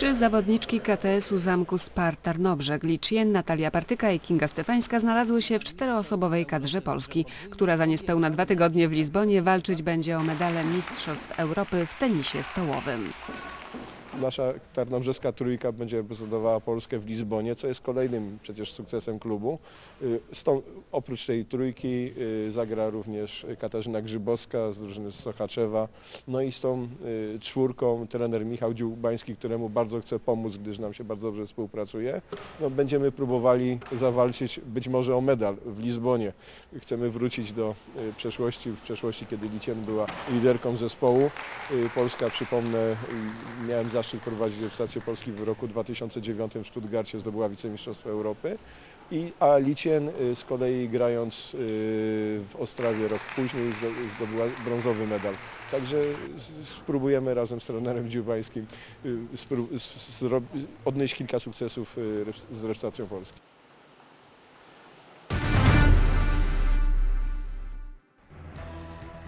Trzy zawodniczki KTS-u Zamku Spar Tarnobrzeg, Licien, Natalia Partyka i Kinga Stefańska znalazły się w czteroosobowej kadrze Polski, która za niespełna dwa tygodnie w Lizbonie walczyć będzie o medale Mistrzostw Europy w tenisie stołowym. Nasza tarnobrzeska trójka będzie reprezentowała Polskę w Lizbonie, co jest kolejnym przecież sukcesem klubu. Y, oprócz tej trójki y, zagra również Katarzyna Grzybowska z drużyny Sochaczewa. No i z tą y, czwórką trener Michał Dziubański, któremu bardzo chcę pomóc, gdyż nam się bardzo dobrze współpracuje. No, będziemy próbowali zawalczyć być może o medal w Lizbonie. Chcemy wrócić do przeszłości, w przeszłości, kiedy Licien była liderką zespołu. Polska, przypomnę, miałem zaszczyt prowadzić reprezentację Polski w roku 2009 w Stuttgarcie, zdobyła wicemistrzostwo Europy. I, a Licien y, z kolei grając y, w Ostrawie rok później zdo- zdobyła brązowy medal. Także spróbujemy razem z trenerem Dziubańskim y, odnieść kilka sukcesów z reprezentacją Polski.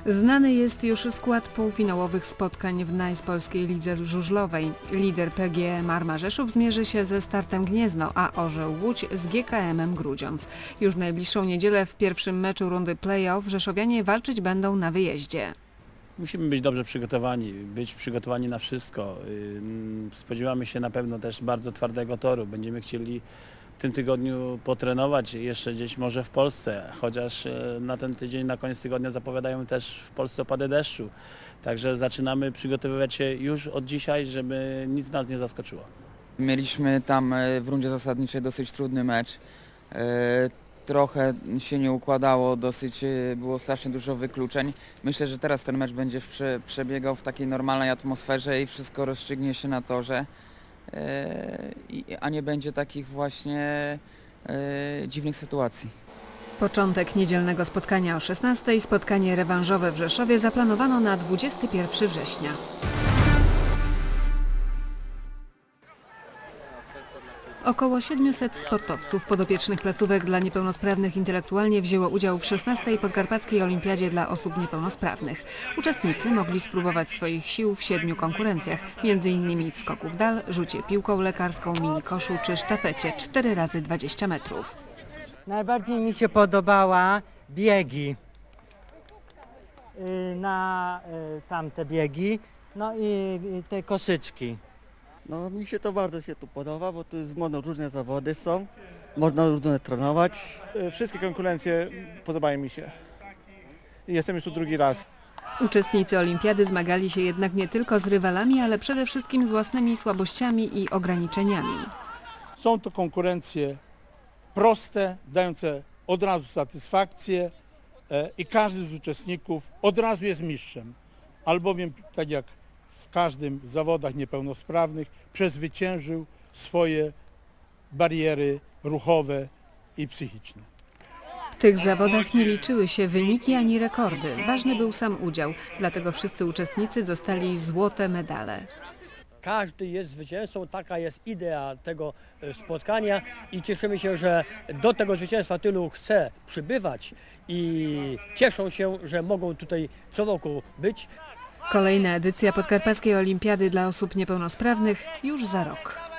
Znany jest już skład półfinałowych spotkań w najspolskiej lidze żużlowej. Lider PGE Marma Rzeszów zmierzy się ze startem Gniezno, a Orzeł Łódź z GKM-em Grudziądz. Już najbliższą niedzielę w pierwszym meczu rundy play-off Rzeszowianie walczyć będą na wyjeździe. Musimy być dobrze przygotowani, być przygotowani na wszystko. Spodziewamy się na pewno też bardzo twardego toru. Będziemy chcieli tym tygodniu potrenować jeszcze gdzieś może w Polsce, chociaż e, na ten tydzień, na koniec tygodnia zapowiadają też w Polsce opady deszczu. Także zaczynamy przygotowywać się już od dzisiaj, żeby nic nas nie zaskoczyło. Mieliśmy tam e, w rundzie zasadniczej dosyć trudny mecz. E, Trochę się nie układało, dosyć było strasznie dużo wykluczeń. Myślę, że teraz ten mecz będzie prze, przebiegał w takiej normalnej atmosferze i wszystko rozstrzygnie się na torze, a nie będzie takich właśnie e, dziwnych sytuacji. Początek niedzielnego spotkania o 16:00, spotkanie rewanżowe w Rzeszowie zaplanowano na 21 września. Około 700 sportowców podopiecznych placówek dla niepełnosprawnych intelektualnie wzięło udział w 16. Podkarpackiej Olimpiadzie dla osób niepełnosprawnych. Uczestnicy mogli spróbować swoich sił w siedmiu konkurencjach, m.in. w skoku w dal, rzucie piłką lekarską, mini koszu czy sztafecie 4 razy 20 metrów. Najbardziej mi się podobała biegi. Y, Na y, tamte biegi, no i y, te koszyczki. No mi się to bardzo się tu podoba, bo tu jest mono różne zawody są, można różne trenować. E, Wszystkie konkurencje podobają mi się. Jestem już tu drugi raz. Uczestnicy olimpiady zmagali się jednak nie tylko z rywalami, ale przede wszystkim z własnymi słabościami i ograniczeniami. Są to konkurencje proste, dające od razu satysfakcję e, i każdy z uczestników od razu jest mistrzem. Albowiem, tak jak w każdym zawodach niepełnosprawnych, przezwyciężył swoje bariery ruchowe i psychiczne. W tych zawodach nie liczyły się wyniki ani rekordy. Ważny był sam udział, dlatego wszyscy uczestnicy dostali złote medale. Każdy jest zwycięzcą, taka jest idea tego e, spotkania i cieszymy się, że do tego zwycięstwa tylu chce przybywać i cieszą się, że mogą tutaj co roku być. Kolejna edycja Podkarpackiej Olimpiady dla osób niepełnosprawnych już za rok.